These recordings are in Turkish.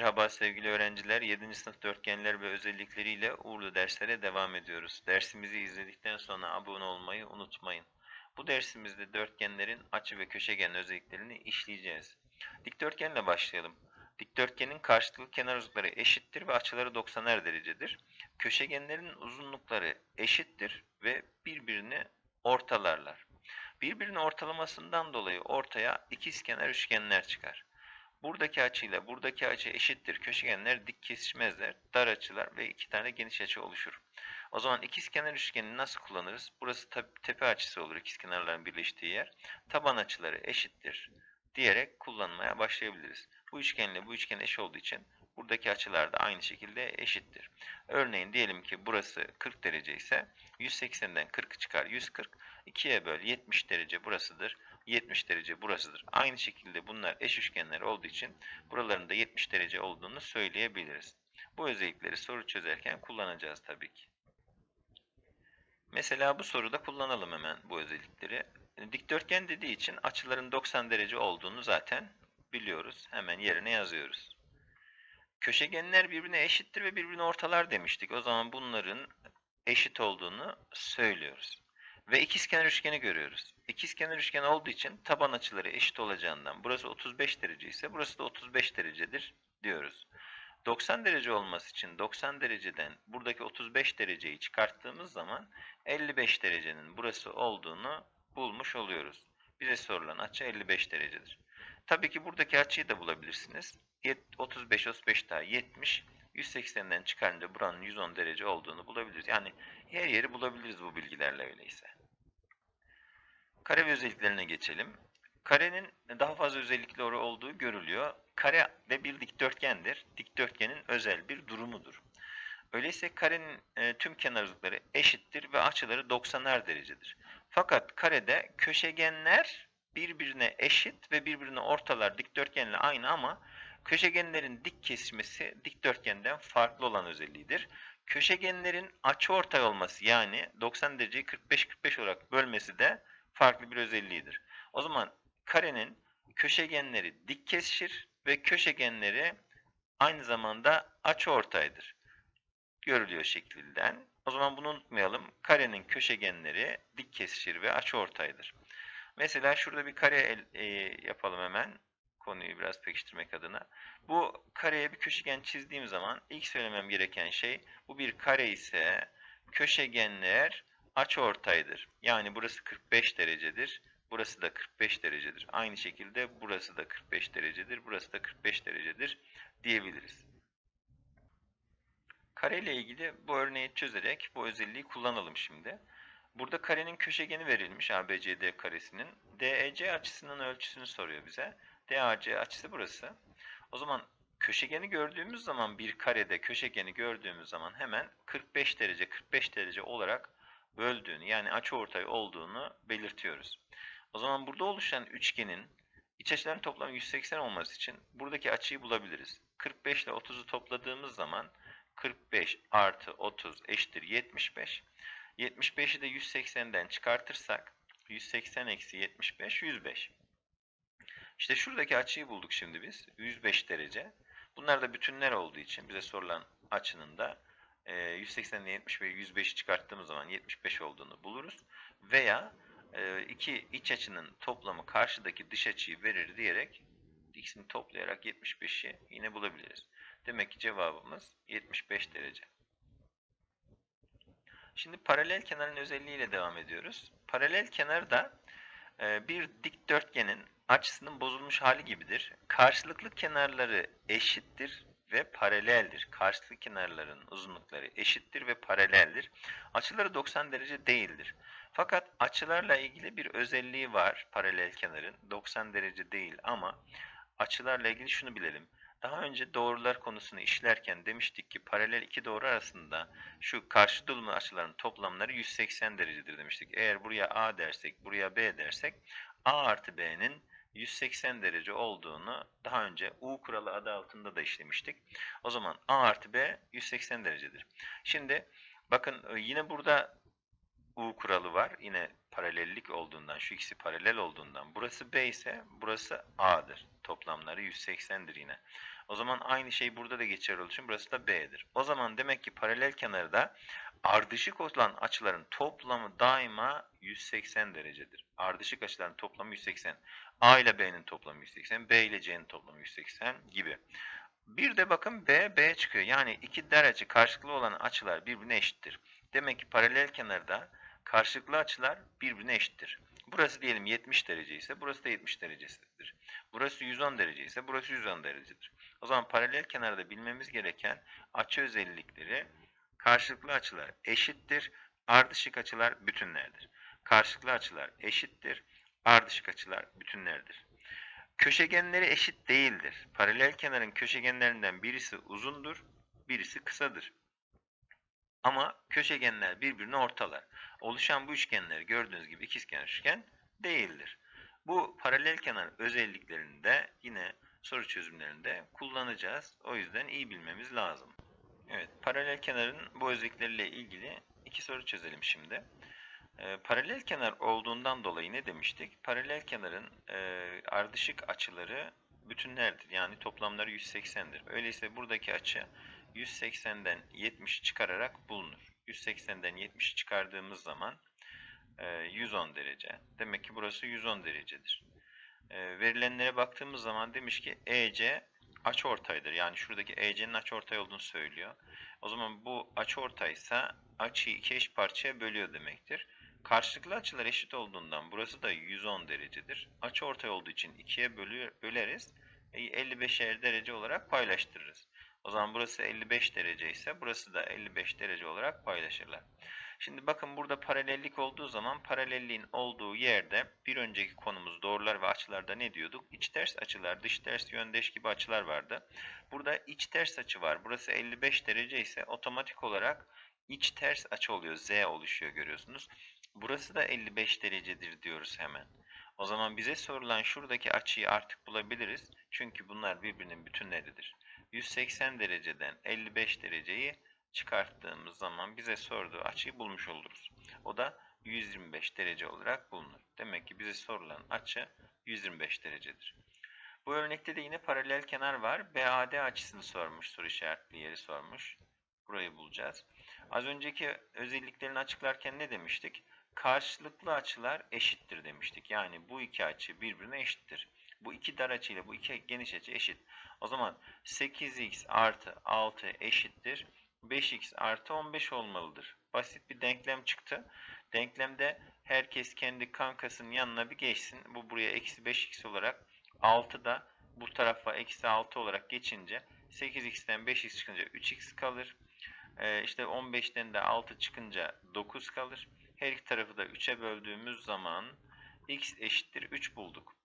Merhaba sevgili öğrenciler. 7. sınıf dörtgenler ve özellikleriyle uğurlu derslere devam ediyoruz. Dersimizi izledikten sonra abone olmayı unutmayın. Bu dersimizde dörtgenlerin açı ve köşegen özelliklerini işleyeceğiz. Dikdörtgenle başlayalım. Dikdörtgenin karşılıklı kenar uzunlukları eşittir ve açıları 90'er derecedir. Köşegenlerin uzunlukları eşittir ve birbirini ortalarlar. Birbirini ortalamasından dolayı ortaya ikizkenar üçgenler çıkar. Buradaki açıyla buradaki açı eşittir. Köşegenler dik kesişmezler. Dar açılar ve iki tane geniş açı oluşur. O zaman ikizkenar üçgenini nasıl kullanırız? Burası tepe açısı olur ikizkenarların birleştiği yer. Taban açıları eşittir diyerek kullanmaya başlayabiliriz. Bu üçgenle bu üçgen eş olduğu için buradaki açılar da aynı şekilde eşittir. Örneğin diyelim ki burası 40 derece ise 180'den 40 çıkar 140. 2'ye böl 70 derece burasıdır. 70 derece burasıdır. Aynı şekilde bunlar eş üçgenler olduğu için buraların da 70 derece olduğunu söyleyebiliriz. Bu özellikleri soru çözerken kullanacağız tabii ki. Mesela bu soruda kullanalım hemen bu özellikleri. Dikdörtgen dediği için açıların 90 derece olduğunu zaten biliyoruz. Hemen yerine yazıyoruz. Köşegenler birbirine eşittir ve birbirini ortalar demiştik. O zaman bunların eşit olduğunu söylüyoruz. Ve ikizkenar üçgeni görüyoruz. İkizkenar üçgen olduğu için taban açıları eşit olacağından burası 35 derece ise burası da 35 derecedir diyoruz. 90 derece olması için 90 dereceden buradaki 35 dereceyi çıkarttığımız zaman 55 derecenin burası olduğunu bulmuş oluyoruz. Bize sorulan açı 55 derecedir. Tabii ki buradaki açıyı da bulabilirsiniz. 35, 35 daha 70. 180'den çıkarınca buranın 110 derece olduğunu bulabiliriz. Yani her yeri bulabiliriz bu bilgilerle öyleyse. Kare ve özelliklerine geçelim. Karenin daha fazla özellikleri olduğu görülüyor. Kare de bir dikdörtgendir. Dikdörtgenin özel bir durumudur. Öyleyse karenin e, tüm kenarlıkları eşittir ve açıları 90'er derecedir. Fakat karede köşegenler birbirine eşit ve birbirine ortalar dikdörtgenle aynı ama köşegenlerin dik kesmesi dikdörtgenden farklı olan özelliğidir. Köşegenlerin açıortay olması yani 90 dereceyi 45-45 olarak bölmesi de farklı bir özelliğidir. O zaman karenin köşegenleri dik kesişir ve köşegenleri aynı zamanda açıortaydır. Görülüyor şekilden. O zaman bunu unutmayalım. Karenin köşegenleri dik kesişir ve açıortaydır. Mesela şurada bir kare el, e, yapalım hemen. Konuyu biraz pekiştirmek adına. Bu kareye bir köşegen çizdiğim zaman ilk söylemem gereken şey bu bir kare ise köşegenler açıortaydır. Yani burası 45 derecedir. Burası da 45 derecedir. Aynı şekilde burası da 45 derecedir. Burası da 45 derecedir diyebiliriz. Kare ile ilgili bu örneği çözerek bu özelliği kullanalım şimdi. Burada karenin köşegeni verilmiş ABCD karesinin. DEC açısının ölçüsünü soruyor bize. DAC açısı burası. O zaman köşegeni gördüğümüz zaman bir karede köşegeni gördüğümüz zaman hemen 45 derece 45 derece olarak böldüğünü yani açıortay olduğunu belirtiyoruz. O zaman burada oluşan üçgenin iç açıların toplamı 180 olması için buradaki açıyı bulabiliriz. 45 ile 30'u topladığımız zaman 45 artı 30 eşittir 75. 75'i de 180'den çıkartırsak 180 eksi 75 105. İşte şuradaki açıyı bulduk şimdi biz. 105 derece. Bunlar da bütünler olduğu için bize sorulan açının da 180 ile 70 ve 105'i çıkarttığımız zaman 75 olduğunu buluruz. Veya e, iki iç açının toplamı karşıdaki dış açıyı verir diyerek ikisini toplayarak 75'i yine bulabiliriz. Demek ki cevabımız 75 derece. Şimdi paralel kenarın özelliğiyle devam ediyoruz. Paralel kenar da e, bir dikdörtgenin açısının bozulmuş hali gibidir. Karşılıklı kenarları eşittir ve paraleldir. Karşılıklı kenarların uzunlukları eşittir ve paraleldir. Açıları 90 derece değildir. Fakat açılarla ilgili bir özelliği var paralel kenarın. 90 derece değil ama açılarla ilgili şunu bilelim. Daha önce doğrular konusunu işlerken demiştik ki paralel iki doğru arasında şu karşı dolumlu açıların toplamları 180 derecedir demiştik. Eğer buraya A dersek, buraya B dersek A artı B'nin 180 derece olduğunu daha önce U kuralı adı altında da işlemiştik. O zaman A artı B 180 derecedir. Şimdi bakın e, yine burada U kuralı var. Yine paralellik olduğundan, şu ikisi paralel olduğundan, burası B ise burası A'dır. Toplamları 180'dir yine. O zaman aynı şey burada da geçerli olduğu için burası da B'dir. O zaman demek ki paralel kenarda ardışık olan açıların toplamı daima 180 derecedir. Ardışık açıların toplamı 180. A ile B'nin toplamı 180, B ile C'nin toplamı 180 gibi. Bir de bakın B, B çıkıyor. Yani iki derece karşılıklı olan açılar birbirine eşittir. Demek ki paralel kenarda karşılıklı açılar birbirine eşittir. Burası diyelim 70 derece ise burası da 70 derecesidir. Burası 110 derece ise burası 110 derecedir. O zaman paralel kenarda bilmemiz gereken açı özellikleri karşılıklı açılar eşittir, ardışık açılar bütünlerdir. Karşılıklı açılar eşittir, ardışık açılar bütünlerdir. Köşegenleri eşit değildir. Paralel kenarın köşegenlerinden birisi uzundur, birisi kısadır. Ama köşegenler birbirini ortalar. Oluşan bu üçgenler gördüğünüz gibi ikizkenar üçgen değildir. Bu paralel kenar özelliklerini de yine soru çözümlerinde kullanacağız. O yüzden iyi bilmemiz lazım. Evet, paralel kenarın bu özellikleriyle ilgili iki soru çözelim şimdi. Ee, paralel kenar olduğundan dolayı ne demiştik? Paralel kenarın e, ardışık açıları bütünlerdir. Yani toplamları 180'dir. Öyleyse buradaki açı 180'den 70 çıkararak bulunur. 180'den 70 çıkardığımız zaman e, 110 derece. Demek ki burası 110 derecedir. E, verilenlere baktığımız zaman demiş ki EC açıortaydır. Yani şuradaki EC'nin açıortay olduğunu söylüyor. O zaman bu açıortaysa açıyı iki eş parçaya bölüyor demektir. Karşılıklı açılar eşit olduğundan burası da 110 derecedir. Açı ortay olduğu için ikiye bölü böleriz. 55'er derece olarak paylaştırırız. O zaman burası 55 derece ise burası da 55 derece olarak paylaşırlar. Şimdi bakın burada paralellik olduğu zaman paralelliğin olduğu yerde bir önceki konumuz doğrular ve açılarda ne diyorduk? İç ters açılar, dış ters yöndeş gibi açılar vardı. Burada iç ters açı var. Burası 55 derece ise otomatik olarak iç ters açı oluyor. Z oluşuyor görüyorsunuz. Burası da 55 derecedir diyoruz hemen. O zaman bize sorulan şuradaki açıyı artık bulabiliriz. Çünkü bunlar birbirinin bütünleridir. 180 dereceden 55 dereceyi çıkarttığımız zaman bize sorduğu açıyı bulmuş oluruz. O da 125 derece olarak bulunur. Demek ki bize sorulan açı 125 derecedir. Bu örnekte de yine paralel kenar var. BAD açısını sormuş, soru işaretli yeri sormuş. Burayı bulacağız. Az önceki özelliklerini açıklarken ne demiştik? Karşılıklı açılar eşittir demiştik. Yani bu iki açı birbirine eşittir. Bu iki dar açı ile bu iki geniş açı eşit. O zaman 8x artı 6 eşittir. 5x artı 15 olmalıdır. Basit bir denklem çıktı. Denklemde herkes kendi kankasının yanına bir geçsin. Bu buraya eksi 5x olarak 6 da bu tarafa eksi 6 olarak geçince 8x'ten 5x çıkınca 3x kalır. Ee, işte 15'ten de 6 çıkınca 9 kalır. Her iki tarafı da 3'e böldüğümüz zaman x eşittir 3 bulduk.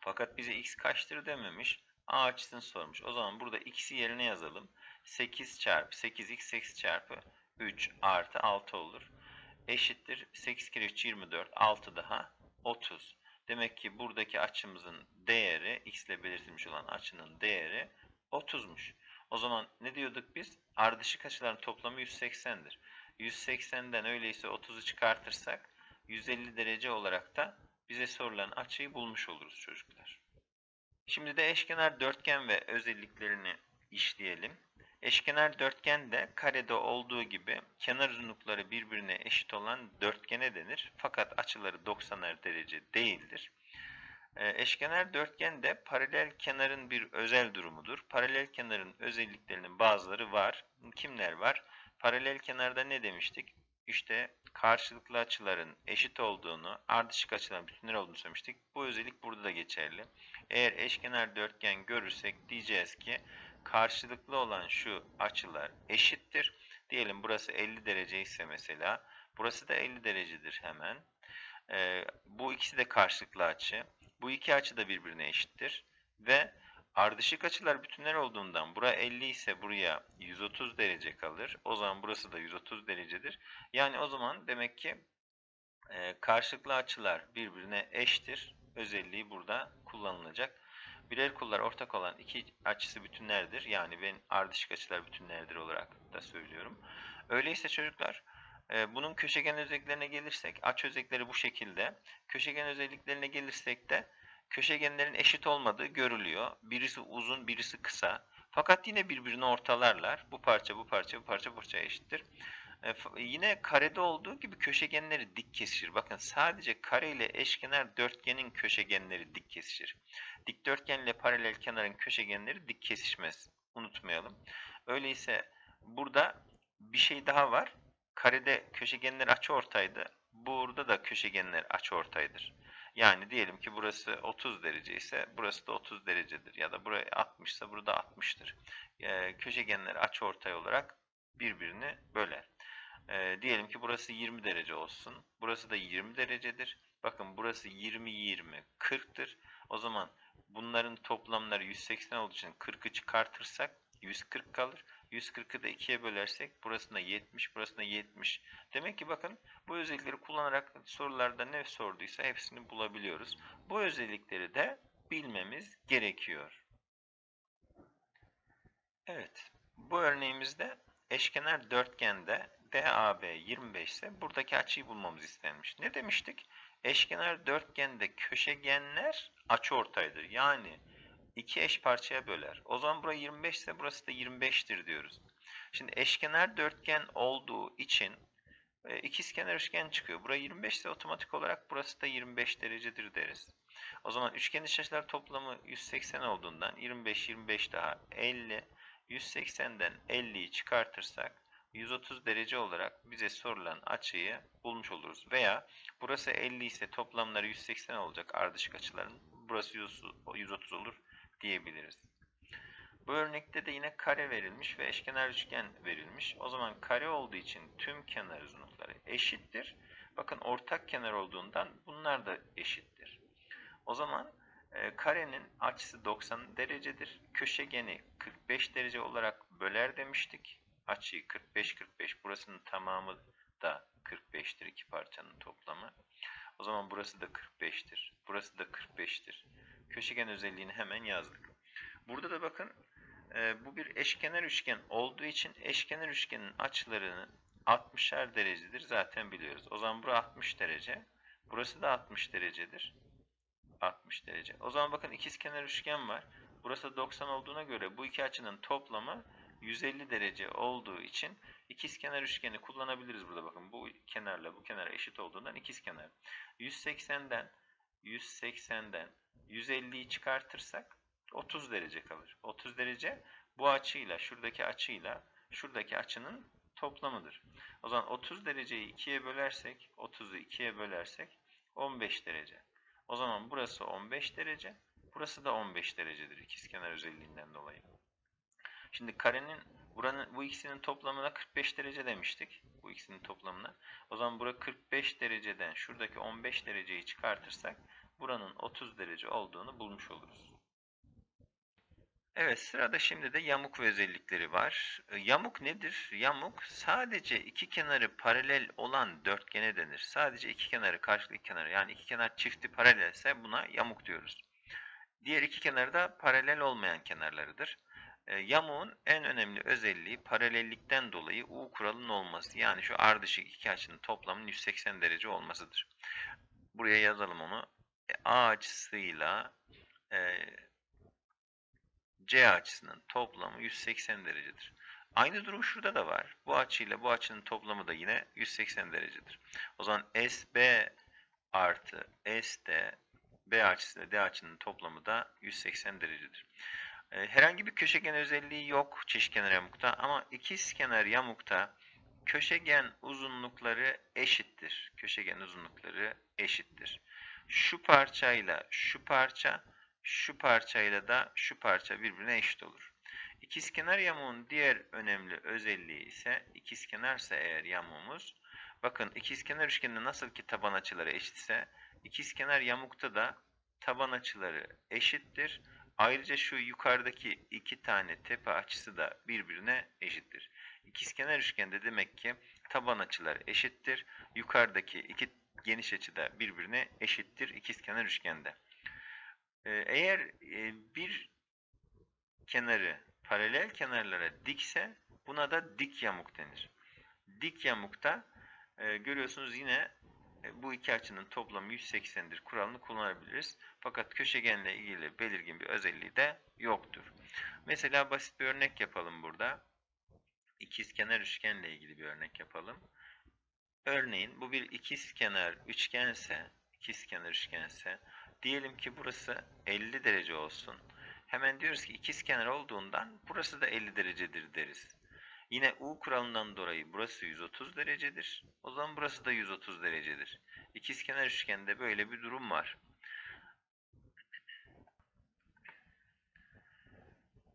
Fakat bize x kaçtır dememiş. A açısını sormuş. O zaman burada x'i yerine yazalım. 8 çarpı 8x 8 çarpı 3 artı 6 olur. Eşittir 8 kere 3 24 6 daha 30. Demek ki buradaki açımızın değeri x ile belirtilmiş olan açının değeri 30'muş. O zaman ne diyorduk biz? Ardışık açıların toplamı 180'dir. 180'den öyleyse 30'u çıkartırsak 150 derece olarak da bize sorulan açıyı bulmuş oluruz çocuklar. Şimdi de eşkenar dörtgen ve özelliklerini işleyelim. Eşkenar dörtgen de karede olduğu gibi kenar uzunlukları birbirine eşit olan dörtgene denir. Fakat açıları 90'er derece değildir. Ee, eşkenar dörtgen de paralel kenarın bir özel durumudur. Paralel kenarın özelliklerinin bazıları var. Kimler var? Paralel kenarda ne demiştik? İşte karşılıklı açıların eşit olduğunu, ardışık açıların bütünler olduğunu söylemiştik. Bu özellik burada da geçerli. Eğer eşkenar dörtgen görürsek diyeceğiz ki karşılıklı olan şu açılar eşittir. Diyelim burası 50 derece ise mesela burası da 50 derecedir hemen. Ee, bu ikisi de karşılıklı açı. Bu iki açı da birbirine eşittir. Ve ardışık açılar bütünler olduğundan bura 50 ise buraya 130 derece kalır. O zaman burası da 130 derecedir. Yani o zaman demek ki e, karşılıklı açılar birbirine eşittir. Özelliği burada kullanılacak. Birer kullar ortak olan iki açısı bütünlerdir. Yani ben ardışık açılar bütünlerdir olarak da söylüyorum. Öyleyse çocuklar Ee, bunun köşegen özelliklerine gelirsek aç özellikleri bu şekilde. Köşegen özelliklerine gelirsek de köşegenlerin eşit olmadığı görülüyor. Birisi uzun, birisi kısa. Fakat yine birbirini ortalarlar. Bu parça, bu parça, bu parça bu parçaya eşittir. E, yine karede olduğu gibi köşegenleri dik kesişir. Bakın sadece kare ile eşkenar dörtgenin köşegenleri dik kesişir. Dikdörtgen ile paralel kenarın köşegenleri dik kesişmez. Unutmayalım. Öyleyse burada bir şey daha var. Karede köşegenler açıortaydı. Burada da köşegenler açıortaydır. Yani diyelim ki burası 30 derece ise burası da 30 derecedir. Ya da buraya 60 ise burada 60'tır. E, köşegenler açıortay olarak birbirini böler. E, diyelim ki burası 20 derece olsun. Burası da 20 derecedir. Bakın burası 20, 20, 40'tır. O zaman bunların toplamları 180 olduğu için 40'ı çıkartırsak 140 kalır. 140'ı da 2'ye bölersek burasında 70, burasında 70. Demek ki bakın bu özellikleri kullanarak sorularda ne sorduysa hepsini bulabiliyoruz. Bu özellikleri de bilmemiz gerekiyor. Evet. Bu örneğimizde eşkenar dörtgende DAB 25 ise buradaki açıyı bulmamız istenmiş. Ne demiştik? Eşkenar dörtgende köşegenler açıortaydır. Yani iki eş parçaya böler. O zaman burası 25 ise burası da 25'tir diyoruz. Şimdi eşkenar dörtgen olduğu için e, ikizkenar üçgen çıkıyor. Burası 25 ise otomatik olarak burası da 25 derecedir deriz. O zaman üçgen iç açılar toplamı 180 olduğundan 25 25 daha 50 180'den 50'yi çıkartırsak 130 derece olarak bize sorulan açıyı bulmuş oluruz. Veya burası 50 ise toplamları 180 olacak ardışık açıların. Burası 130 olur diyebiliriz. Bu örnekte de yine kare verilmiş ve eşkenar üçgen verilmiş. O zaman kare olduğu için tüm kenar uzunlukları eşittir. Bakın ortak kenar olduğundan bunlar da eşittir. O zaman e, karenin açısı 90 derecedir. Köşegeni 45 derece olarak böler demiştik. Açıyı 45-45 burasının tamamı da 45'tir iki parçanın toplamı. O zaman burası da 45'tir. Burası da 45'tir. Köşegen özelliğini hemen yazdık. Burada da bakın e, bu bir eşkenar üçgen olduğu için eşkenar üçgenin açılarını 60'er derecedir zaten biliyoruz. O zaman burası 60 derece. Burası da 60 derecedir. 60 derece. O zaman bakın ikizkenar üçgen var. Burası 90 olduğuna göre bu iki açının toplamı 150 derece olduğu için ikizkenar üçgeni kullanabiliriz burada bakın. Bu kenarla bu kenara eşit olduğundan ikizkenar. 180'den 180'den 150'yi çıkartırsak 30 derece kalır. 30 derece bu açıyla şuradaki açıyla şuradaki açının toplamıdır. O zaman 30 dereceyi 2'ye bölersek 30'u 2'ye bölersek 15 derece. O zaman burası 15 derece. Burası da 15 derecedir ikizkenar özelliğinden dolayı. Şimdi karenin buranın bu ikisinin toplamına 45 derece demiştik. Bu ikisinin toplamına. O zaman bura 45 dereceden şuradaki 15 dereceyi çıkartırsak buranın 30 derece olduğunu bulmuş oluruz. Evet sırada şimdi de yamuk özellikleri var. E, yamuk nedir? Yamuk sadece iki kenarı paralel olan dörtgene denir. Sadece iki kenarı karşılıklı iki kenarı yani iki kenar çifti paralelse buna yamuk diyoruz. Diğer iki kenarı da paralel olmayan kenarlarıdır. E, yamuğun en önemli özelliği paralellikten dolayı U kuralının olması. Yani şu ardışık iki açının toplamının 180 derece olmasıdır. Buraya yazalım onu. E, A açısıyla e, C açısının toplamı 180 derecedir. Aynı durum şurada da var. Bu açıyla bu açının toplamı da yine 180 derecedir. O zaman SB artı SD B açısıyla D açının toplamı da 180 derecedir. Ee, herhangi bir köşegen özelliği yok çeşitkenar yamukta ama ikizkenar yamukta köşegen uzunlukları eşittir. Köşegen uzunlukları eşittir. Şu parçayla şu parça şu parçayla da şu parça birbirine eşit olur. İkizkenar yamuğun diğer önemli özelliği ise ikizkenarsa eğer yamuğumuz bakın ikizkenar üçgeninde nasıl ki taban açıları eşitse ikizkenar yamukta da taban açıları eşittir. Ayrıca şu yukarıdaki iki tane tepe açısı da birbirine eşittir. İkizkenar üçgende demek ki taban açıları eşittir. Yukarıdaki iki geniş açı da birbirine eşittir ikizkenar üçgende. Ee, eğer e, bir kenarı paralel kenarlara dikse buna da dik yamuk denir. Dik yamukta Ee, görüyorsunuz yine e, bu iki açının toplamı 180'dir kuralını kullanabiliriz. Fakat köşegenle ilgili belirgin bir özelliği de yoktur. Mesela basit bir örnek yapalım burada. İkizkenar üçgenle ilgili bir örnek yapalım. Örneğin bu bir ikizkenar üçgense, ikizkenar üçgense diyelim ki burası 50 derece olsun. Hemen diyoruz ki ikizkenar olduğundan burası da 50 derecedir deriz. Yine U kuralından dolayı burası 130 derecedir. O zaman burası da 130 derecedir. İkizkenar üçgende böyle bir durum var.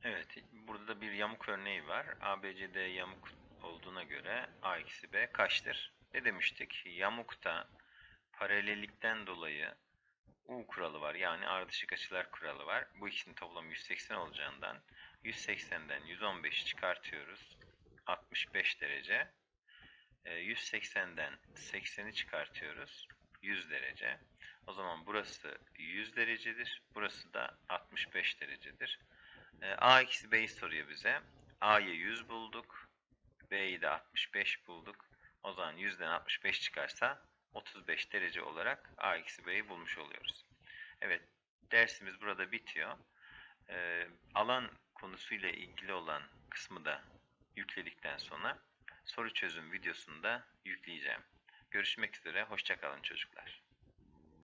Evet, burada da bir yamuk örneği var. ABCD yamuk olduğuna göre A eksi B kaçtır? Ne demiştik? Yamukta paralellikten dolayı U kuralı var. Yani ardışık açılar kuralı var. Bu ikisinin toplamı 180 olacağından 180'den 115 çıkartıyoruz. 65 derece. Ee, 180'den 80'i çıkartıyoruz. 100 derece. O zaman burası 100 derecedir. Burası da 65 derecedir. Ee, A eksi B'yi soruyor bize. A'yı 100 bulduk. B'yi de 65 bulduk. O zaman 100'den 65 çıkarsa 35 derece olarak A eksi B'yi bulmuş oluyoruz. Evet, dersimiz burada bitiyor. Ee, alan konusuyla ilgili olan kısmı da yükledikten sonra soru çözüm videosunu da yükleyeceğim. Görüşmek üzere, hoşçakalın çocuklar.